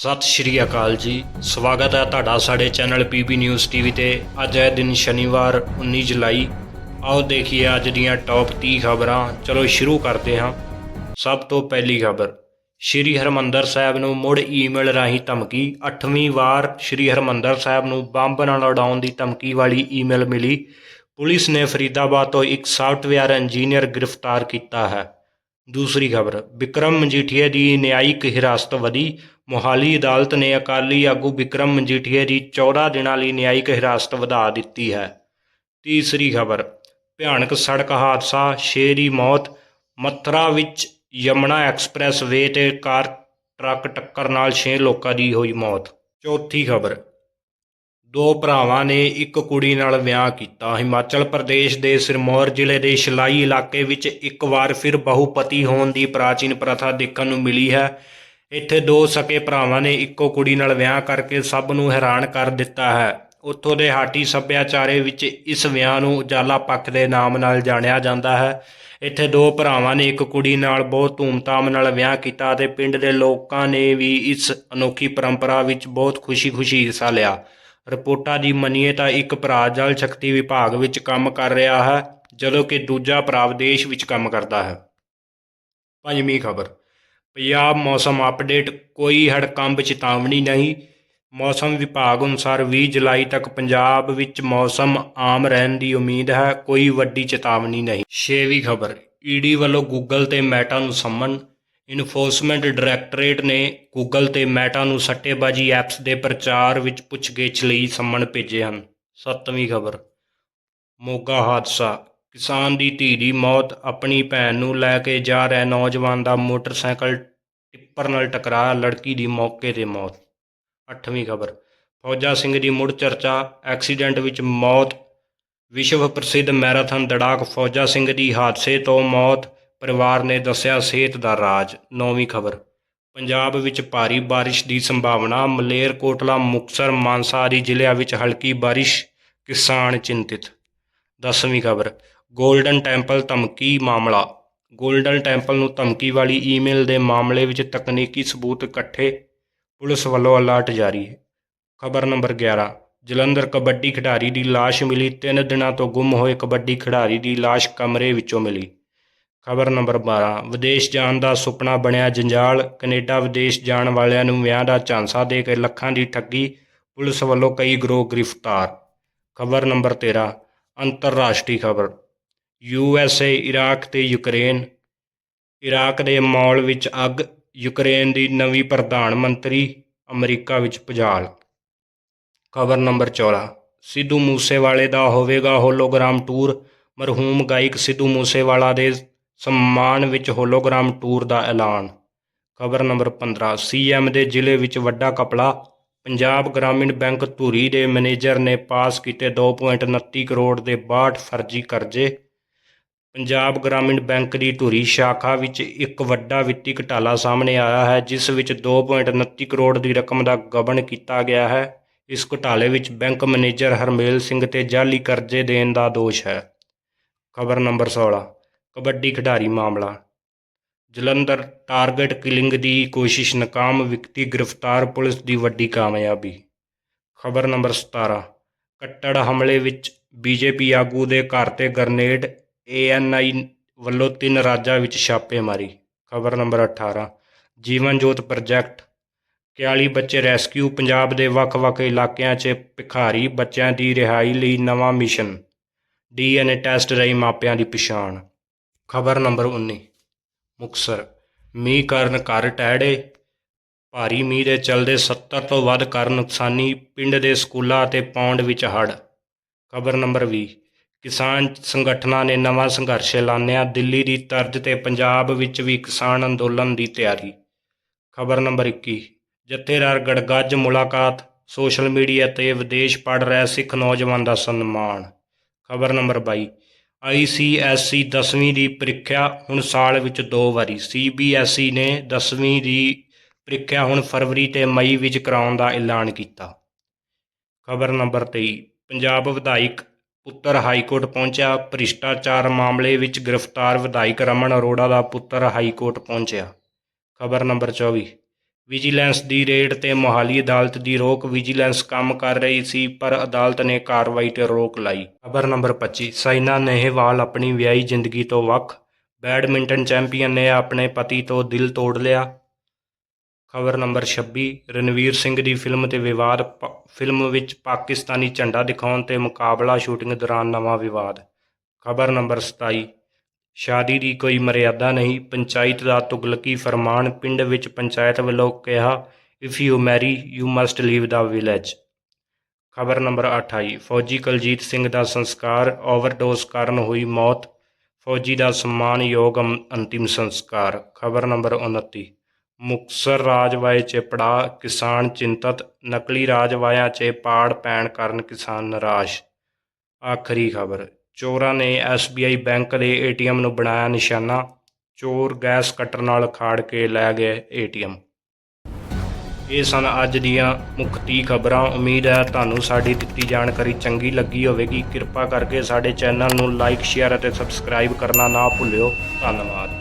ਸਤਿ ਸ਼੍ਰੀ ਅਕਾਲ ਜੀ। ਸਵਾਗਤ ਹੈ ਤੁਹਾਡਾ ਸਾਡੇ ਚੈਨਲ ਪੀਬੀ ਨਿਊਜ਼ ਟੀਵੀ ਤੇ। ਅੱਜ ਹੈ ਦਿਨ ਸ਼ਨੀਵਾਰ 19 ਜੁਲਾਈ। ਆਓ ਦੇਖੀਏ ਅੱਜ ਦੀਆਂ ਟੌਪ 30 ਖਬਰਾਂ। ਚਲੋ ਸ਼ੁਰੂ ਕਰਦੇ ਹਾਂ। ਸਭ ਤੋਂ ਪਹਿਲੀ ਖਬਰ। ਸ਼੍ਰੀ ਹਰਮੰਦਰ ਸਾਹਿਬ ਨੂੰ ਮੁੜ ਈਮੇਲ ਰਾਹੀਂ ਧਮਕੀ। 8ਵੀਂ ਵਾਰ ਸ਼੍ਰੀ ਹਰਮੰਦਰ ਸਾਹਿਬ ਨੂੰ ਬੰਬ ਨਾਲ ਉਡਾਉਣ ਦੀ ਧਮਕੀ ਵਾਲੀ ਈਮੇਲ ਮਿਲੀ। ਪੁਲਿਸ ਨੇ ਫਰੀਦਾਬਾਦ ਤੋਂ ਇੱਕ ਸਾਫਟਵੇਅਰ ਇੰਜੀਨੀਅਰ ਗ੍ਰਿਫਤਾਰ ਕੀਤਾ ਹੈ। ਦੂਸਰੀ ਖਬਰ ਵਿਕਰਮ ਮਜੀਠੀਆ ਦੀ ਨਿਆਇਕ ਹਿਰਾਸਤ ਵਧੀ। ਮੋਹਾਲੀ ਅਦਾਲਤ ਨੇ ਅਕਾਲੀ ਆਗੂ ਵਿਕਰਮ ਮਜੀਠੀਆ ਦੀ 14 ਦਿਨਾਂ ਲਈ ਨਿਆਇਕ ਹਿਰਾਸਤ ਵਧਾ ਦਿੱਤੀ ਹੈ। ਤੀਸਰੀ ਖਬਰ, ਭਿਆਨਕ ਸੜਕ ਹਾਦਸਾ, ਛੇ ਦੀ ਮੌਤ, ਮਥੁਰਾ ਵਿੱਚ ਯਮਨਾ ਐਕਸਪ੍ਰੈਸ ਵੇ ਤੇ ਕਾਰ ਟਰੱਕ ਟੱਕਰ ਨਾਲ 6 ਲੋਕਾਂ ਦੀ ਹੋਈ ਮੌਤ। ਚੌਥੀ ਖਬਰ ਦੋ ਭਰਾਵਾਂ ਨੇ ਇੱਕ ਕੁੜੀ ਨਾਲ ਵਿਆਹ ਕੀਤਾ। ਹਿਮਾਚਲ ਪ੍ਰਦੇਸ਼ ਦੇ ਸਿਰਮੌਰ ਜ਼ਿਲ੍ਹੇ ਦੇ ਸ਼ਿਲਾਈ ਇਲਾਕੇ ਵਿੱਚ ਇੱਕ ਵਾਰ ਫਿਰ ਬਹੁਪਤੀ ਹੋਣ ਦੀ ਪ੍ਰਾਚੀਨ ਪ੍ਰਥਾ ਦੇਖਣ ਨੂੰ ਮਿਲੀ ਹੈ। ਇੱਥੇ ਦੋ ਸਕੇ ਭਰਾਵਾਂ ਨੇ ਇੱਕੋ ਕੁੜੀ ਨਾਲ ਵਿਆਹ ਕਰਕੇ ਸਭ ਨੂੰ ਹੈਰਾਨ ਕਰ ਦਿੱਤਾ ਹੈ। ਉੱਥੋਂ ਦੇ ਹਾਟੀ ਸੱਭਿਆਚਾਰੇ ਵਿੱਚ ਇਸ ਵਿਆਹ ਨੂੰ ਉਜਾਲਾ ਪੱਖ ਦੇ ਨਾਮ ਨਾਲ ਜਾਣਿਆ ਜਾਂਦਾ ਹੈ। ਇੱਥੇ ਦੋ ਭਰਾਵਾਂ ਨੇ ਇੱਕ ਕੁੜੀ ਨਾਲ ਬਹੁਤ ਧੂਮਧਾਮ ਨਾਲ ਵਿਆਹ ਕੀਤਾ ਅਤੇ ਪਿੰਡ ਦੇ ਲੋਕਾਂ ਨੇ ਵੀ ਇਸ ਅਨੋਖੀ ਪਰੰਪਰਾ ਵਿੱਚ ਬਹੁਤ ਖੁਸ਼ੀ-ਖੁਸ਼ੀ ਹਿੱਸਾ ਲਿਆ। ਰਿਪੋਰਟਾਂ ਦੀ ਮੰਨੀਏ ਤਾਂ ਇੱਕ ਭਰਾ ਜਲ ਸ਼ਕਤੀ ਵਿਭਾਗ ਵਿੱਚ ਕੰਮ ਕਰ ਰਿਹਾ ਹੈ, ਜਦੋਂ ਕਿ ਦੂਜਾ ਭਰਾ ਵਿਦੇਸ਼ ਵਿੱਚ ਕੰਮ ਕਰਦਾ ਹੈ। ਪੰਜਵੀਂ ਖਬਰ। ਪੰਜਾਬ ਮੌਸਮ ਅਪਡੇਟ। ਕੋਈ ਹੜਕੰਬ ਚੇਤਾਵਨੀ ਨਹੀਂ। ਮੌਸਮ ਵਿਭਾਗ ਅਨੁਸਾਰ 20 ਜੁਲਾਈ ਤੱਕ ਪੰਜਾਬ ਵਿੱਚ ਮੌਸਮ ਆਮ ਰਹਿਣ ਦੀ ਉਮੀਦ ਹੈ। ਕੋਈ ਵੱਡੀ ਚੇਤਾਵਨੀ ਨਹੀਂ। ਛੇਵੀਂ ਖਬਰ। ਈਡੀ ਵੱਲੋਂ ਗੂਗਲ ਤੇ ਮੈਟਾ ਨੂੰ ਸੰਮਨ। ਇਨਫੋਰਸਮੈਂਟ ਡਾਇਰੈਕਟੋਰੇਟ ਨੇ ਗੂਗਲ ਤੇ ਮੈਟਾ ਨੂੰ ਸੱਟੇਬਾਜ਼ੀ ਐਪਸ ਦੇ ਪ੍ਰਚਾਰ ਵਿੱਚ ਪੁੱਛਗਿੱਛ ਲਈ ਸੰਮਣ ਭੇਜੇ ਹਨ। ਸੱਤਵੀਂ ਖਬਰ। ਮੋਗਾ ਹਾਦਸਾ। ਕਿਸਾਨ ਦੀ ਧੀ ਦੀ ਮੌਤ, ਆਪਣੀ ਭੈਣ ਨੂੰ ਲੈ ਕੇ ਜਾ ਰਿਹਾ ਨੌਜਵਾਨ ਦਾ ਮੋਟਰਸਾਈਕਲ ਟਿੱਪਰ ਨਾਲ ਟਕਰਾਇਆ ਲੜਕੀ ਦੀ ਮੌਕੇ ਤੇ ਮੌਤ। ਅੱਠਵੀਂ ਖਬਰ। ਫੌਜਾ ਸਿੰਘ ਦੀ ਮੁੜ ਚਰਚਾ, ਐਕਸੀਡੈਂਟ ਵਿੱਚ ਮੌਤ। ਵਿਸ਼ਵ ਪ੍ਰਸਿੱਧ ਮੈਰਾਥਨ ਦੜਾਕ ਫੌਜਾ ਸਿੰਘ ਦੀ ਹਾਦਸੇ ਤੋਂ ਮੌਤ। ਪਰਿਵਾਰ ਨੇ ਦੱਸਿਆ ਸਿਹਤ ਦਾ ਰਾਜ, ਨੌਵੀਂ ਖਬਰ। ਪੰਜਾਬ ਵਿੱਚ ਭਾਰੀ ਬਾਰਿਸ਼ ਦੀ ਸੰਭਾਵਨਾ ਮਲੇਰਕੋਟਲਾ ਮੁਕਤਸਰ ਮਾਨਸਾ ਆਦਿ ਜ਼ਿਲ੍ਹਿਆਂ ਵਿੱਚ ਹਲਕੀ ਬਾਰਿਸ਼, ਕਿਸਾਨ ਚਿੰਤਿਤ। ਦਸਵੀਂ ਖਬਰ, ਗੋਲਡਨ ਟੈਂਪਲ ਧਮਕੀ ਮਾਮਲਾ। ਗੋਲਡਨ ਟੈਂਪਲ ਨੂੰ ਧਮਕੀ ਵਾਲੀ ਈਮੇਲ ਦੇ ਮਾਮਲੇ ਵਿੱਚ ਤਕਨੀਕੀ ਸਬੂਤ ਇਕੱਠੇ, ਪੁਲਿਸ ਵੱਲੋਂ ਅਲਰਟ ਜਾਰੀ ਹੈ। ਖਬਰ ਨੰਬਰ 11 ਜਲੰਧਰ ਕਬੱਡੀ ਖਿਡਾਰੀ ਦੀ ਲਾਸ਼ ਮਿਲੀ 3 ਦਿਨਾਂ ਤੋਂ ਗੁੰਮ ਹੋਏ ਕਬੱਡੀ ਖਿਡਾਰੀ ਦੀ ਲਾਸ਼ ਕਮਰੇ ਵਿੱਚੋਂ ਮਿਲੀ। ਖਬਰ ਨੰਬਰ 12 ਵਿਦੇਸ਼ ਜਾਣ ਦਾ ਸੁਪਨਾ ਬਣਿਆ ਜੰਜਾਲ, ਕੈਨੇਡਾ ਵਿਦੇਸ਼ ਜਾਣ ਵਾਲਿਆਂ ਨੂੰ ਵਿਆਹ ਦਾ ਝਾਂਸਾ ਦੇ ਕੇ ਲੱਖਾਂ ਦੀ ਠੱਗੀ, ਪੁਲਿਸ ਵੱਲੋਂ ਕਈ ਗਰੋਹ ਗ੍ਰਿਫਤਾਰ। ਖਬਰ ਨੰਬਰ 13 ਅੰਤਰਰਾਸ਼ਟਰੀ ਖਬਰ, ਯੂ ਐਸ ਏ, ਇਰਾਕ ਤੇ ਯੂਕਰੇਨ। ਇਰਾਕ ਦੇ ਮੌਲ ਵਿੱਚ ਅੱਗ, ਯੂਕਰੇਨ ਦੀ ਨਵੀਂ ਪ੍ਰਧਾਨ ਮੰਤਰੀ ਅਮਰੀਕਾ ਵਿੱਚ ਭਜਾਲ। ਖਬਰ ਨੰਬਰ 14 ਸਿੱਧੂ ਮੂਸੇਵਾਲੇ ਦਾ ਹੋਵੇਗਾ ਹੋਲੋਗ੍ਰਾਮ ਟੂਰ, ਮਰਹੂਮ ਗਾਇਕ ਸਿੱਧੂ ਮੂਸੇਵਾਲਾ ਦੇ ਸਮਾਨ ਵਿੱਚ ਹੋਲੋਗ੍ਰਾਮ ਟੂਰ ਦਾ ਐਲਾਨ। ਖਬਰ ਨੰਬਰ 15 ਸੀਐਮ ਦੇ ਜ਼ਿਲ੍ਹੇ ਵਿੱਚ ਵੱਡਾ ਕਪੜਾ ਪੰਜਾਬ ਗ੍ਰਾਮੀਣ ਬੈਂਕ ਧੂਰੀ ਦੇ ਮੈਨੇਜਰ ਨੇ ਪਾਸ ਕੀਤੇ 2.29 ਕਰੋੜ ਦੇ 62 ਫਰਜ਼ੀ ਕਰਜ਼ੇ। ਪੰਜਾਬ ਗ੍ਰਾਮੀਣ ਬੈਂਕ ਦੀ ਧੂਰੀ ਸ਼ਾਖਾ ਵਿੱਚ ਇੱਕ ਵੱਡਾ ਵਿੱਤੀ ਘਟਾਲਾ ਸਾਹਮਣੇ ਆਇਆ ਹੈ, ਜਿਸ ਵਿੱਚ 2.29 ਕਰੋੜ ਦੀ ਰਕਮ ਦਾ ਗਬਨ ਕੀਤਾ ਗਿਆ ਹੈ। ਇਸ ਘੁਟਾਲੇ ਵਿੱਚ ਬੈਂਕ ਮੈਨੇਜਰ ਹਰਮੇਲ ਸਿੰਘ ਤੇ ਜਾਲੀ ਕਰਜ਼ੇ ਦੇਣ ਦਾ ਦੋਸ਼ ਹੈ। ਖਬਰ ਨੰਬਰ 16 ਕਬੱਡੀ ਖਿਡਾਰੀ ਮਾਮਲਾ। ਜਲੰਧਰ ਟਾਰਗੇਟ ਕਿਲਿੰਗ ਦੀ ਕੋਸ਼ਿਸ਼ ਨਾਕਾਮ ਵਿਅਕਤੀ ਗ੍ਰਿਫਤਾਰ ਪੁਲਿਸ ਦੀ ਵੱਡੀ ਕਾਮਯਾਬੀ। ਖਬਰ ਨੰਬਰ 17 ਕੱਟੜ ਹਮਲੇ ਵਿੱਚ ਬੀਜੇਪੀ ਆਗੂ ਦੇ ਘਰ ਤੇ ਗ੍ਰਨੇਡ, ਏਐਨਆਈ ਵੱਲੋਂ ਤਿੰਨ ਰਾਜਾਂ ਵਿੱਚ ਛਾਪੇਮਾਰੀ। ਖਬਰ ਨੰਬਰ 18 ਜੀਵਨ ਜੋਤ ਪ੍ਰੋਜੈਕਟ। 41 ਬੱਚੇ ਰੈਸਕਿਊ ਪੰਜਾਬ ਦੇ ਵੱਖ-ਵੱਖ ਇਲਾਕਿਆਂ 'ਚ ਭਿਖਾਰੀ ਬੱਚਿਆਂ ਦੀ ਰਿਹਾਈ ਲਈ ਨਵਾਂ ਮਿਸ਼ਨ। ਡੀਐਨਏ ਟੈਸਟ ਰਾਹੀਂ ਮਾਪਿਆਂ ਦੀ ਪਛਾਣ। ਖਬਰ ਨੰਬਰ 19 ਮੁਕਸਰ। ਮੀਂਹ ਕਾਰਨ ਘਰ ਟਹਿੜੇ, ਭਾਰੀ ਮੀਂਹ ਦੇ ਚਲਦੇ 70 ਤੋਂ ਵੱਧ ਘਰ ਨੁਕਸਾਨੀ ਪਿੰਡ ਦੇ ਸਕੂਲਾਂ ਅਤੇ ਪੌਂਡ ਵਿੱਚ ਹੜ੍ਹ। ਖਬਰ ਨੰਬਰ 20 ਕਿਸਾਨ ਸੰਗਠਨਾਂ ਨੇ ਨਵਾਂ ਸੰਘਰਸ਼ ਐਲਾਨਿਆ। ਦਿੱਲੀ ਦੀ ਤਰਜ਼ ਤੇ ਪੰਜਾਬ ਵਿੱਚ ਵੀ ਕਿਸਾਨ ਅੰਦੋਲਨ ਦੀ ਤਿਆਰੀ। ਖਬਰ ਨੰਬਰ 21 ਜਥੇਦਾਰ ਗੜਗੱਜ ਮੁਲਾਕਾਤ। ਸੋਸ਼ਲ ਮੀਡੀਆ ਤੇ ਵਿਦੇਸ਼ ਪੜ ਰਿਹਾ ਸਿੱਖ ਨੌਜਵਾਨ ਦਾ ਸਨਮਾਨ। ਖਬਰ ਨੰਬਰ 22 ਆਈਸੀਐਸਈ 10ਵੀਂ ਦੀ ਪ੍ਰੀਖਿਆ ਹੁਣ ਸਾਲ ਵਿੱਚ ਦੋ ਵਾਰੀ। ਸੀਬੀਐਸਈ ਨੇ 10ਵੀਂ ਦੀ ਪ੍ਰੀਖਿਆ ਹੁਣ ਫਰਵਰੀ ਤੇ ਮਈ ਵਿੱਚ ਕਰਾਉਣ ਦਾ ਐਲਾਨ ਕੀਤਾ। ਖਬਰ ਨੰਬਰ 23 ਪੰਜਾਬ ਵਿਧਾਇਕ ਪੁੱਤਰ ਹਾਈਕੋਰਟ ਪਹੁੰਚਿਆ। ਭ੍ਰਿਸ਼ਟਾਚਾਰ ਮਾਮਲੇ ਵਿੱਚ ਗ੍ਰਿਫਤਾਰ ਵਿਧਾਇਕ ਰਮਨ ਅਰੋੜਾ ਦਾ ਪੁੱਤਰ ਹਾਈਕੋਰਟ ਪਹੁੰਚਿਆ। ਖਬਰ ਨੰਬਰ 24 ਵਿਜੀਲੈਂਸ ਦੀ ਰੇਡ ਤੇ ਮੋਹਾਲੀ ਅਦਾਲਤ ਦੀ ਰੋਕ ਵਿਜੀਲੈਂਸ ਕੰਮ ਕਰ ਰਹੀ ਸੀ, ਪਰ ਅਦਾਲਤ ਨੇ ਕਾਰਵਾਈ ਤੇ ਰੋਕ ਲਾਈ। ਖਬਰ ਨੰਬਰ 25 ਸਾਇਨਾ ਨੇਹਵਾਲ ਆਪਣੀ ਵਿਆਹੀ ਜ਼ਿੰਦਗੀ ਤੋਂ ਵੱਖ ਬੈਡਮਿੰਟਨ ਚੈਂਪੀਅਨ ਨੇ ਆਪਣੇ ਪਤੀ ਤੋਂ ਦਿਲ ਤੋੜ ਲਿਆ। ਖਬਰ ਨੰਬਰ 26 ਰਣਵੀਰ ਸਿੰਘ ਦੀ ਫਿਲਮ ਤੇ ਵਿਵਾਦ ਪ- ਫਿਲਮ ਵਿੱਚ ਪਾਕਿਸਤਾਨੀ ਝੰਡਾ ਦਿਖਾਉਣ ਤੇ ਮੁਕਾਬਲਾ ਸ਼ੂਟਿੰਗ ਦੌਰਾਨ ਨਵਾਂ ਵਿਵਾਦ। ਖਬਰ ਨੰਬਰ 27 ਸ਼ਾਦੀ ਦੀ ਕੋਈ ਮਰਿਆਦਾ ਨਹੀਂ, ਪੰਚਾਇਤ ਦਾ ਤੁਗਲਕੀ ਫਰਮਾਨ ਪਿੰਡ ਵਿੱਚ ਪੰਚਾਇਤ ਵੱਲੋਂ ਕਿਹਾ if you marry you must leave the village ਖਬਰ ਨੰਬਰ 28 ਫੌਜੀ ਕੁਲਜੀਤ ਸਿੰਘ ਦਾ ਸੰਸਕਾਰ ਓਵਰਡੋਜ਼ ਕਾਰਨ ਹੋਈ ਮੌਤ। ਫੌਜੀ ਦਾ ਸਨਮਾਨਯੋਗ ਅੰ- ਅੰਤਿਮ ਸੰਸਕਾਰ। ਖਬਰ ਨੰਬਰ 29 ਮੁਕਤਸਰ ਰਾਜਵਾਏ 'ਚ ਪੜਾ ਕਿਸਾਨ ਚਿੰਤਤ, ਨਕਲੀ ਰਾਜਵਾਇਆ 'ਚ ਪਾੜ ਪੈਣ ਕਾਰਨ ਕਿਸਾਨ ਨਿਰਾਸ਼। ਆਖਰੀ ਖਬਰ। ਚੋਰਾਂ ਨੇ ਐਸਬੀਆਈ ਬੈਂਕ ਦੇ ਏਟੀਐਮ ਨੂੰ ਬਣਾਇਆ ਨਿਸ਼ਾਨਾ। ਚੋਰ ਗੈਸ ਕਟਰ ਨਾਲ ਖਾੜ ਕੇ ਲੈ ਗਏ ਏਟੀਐਮ ਇਹ ਸਨ ਅੱਜ ਦੀਆਂ ਮੁੱਖ 30 ਖਬਰਾਂ। ਉਮੀਦ ਹੈ ਤੁਹਾਨੂੰ ਸਾਡੀ ਦਿੱਤੀ ਜਾਣਕਾਰੀ ਚੰਗੀ ਲੱਗੀ ਹੋਵੇਗੀ। ਕਿਰਪਾ ਕਰਕੇ ਸਾਡੇ ਚੈਨਲ ਨੂੰ ਲਾਈਕ, ਸ਼ੇਅਰ ਅਤੇ ਸਬਸਕ੍ਰਾਈਬ ਕਰਨਾ ਨਾ ਭੁੱਲਿਓ। ਧੰਨਵਾਦ।